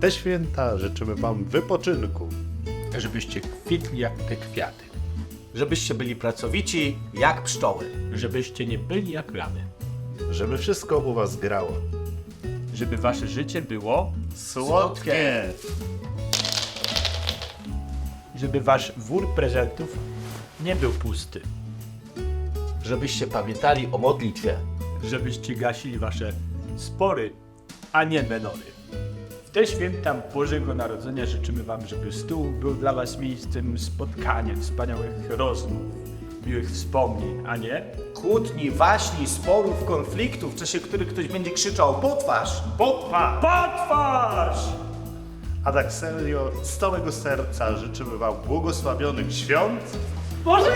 Te święta życzymy Wam wypoczynku, żebyście kwitli jak te kwiaty, Żebyście byli pracowici jak pszczoły. żebyście nie byli jak lamy, żeby wszystko u Was grało. żeby wasze życie było, Słodkie! żeby wasz wór prezentów nie był pusty, Żebyście pamiętali o modlitwie. żebyście gasili wasze spory, a nie menory. Te święta Bożego Narodzenia życzymy wam, żeby stół był dla was miejscem spotkania, wspaniałych rozmów, miłych wspomnień, a nie Kłótni, waśni, sporów, konfliktów, w czasie których ktoś będzie krzyczał potwarz. potwarz! Potwarz! A tak serio, z całego serca życzymy Wam błogosławionych świąt Boże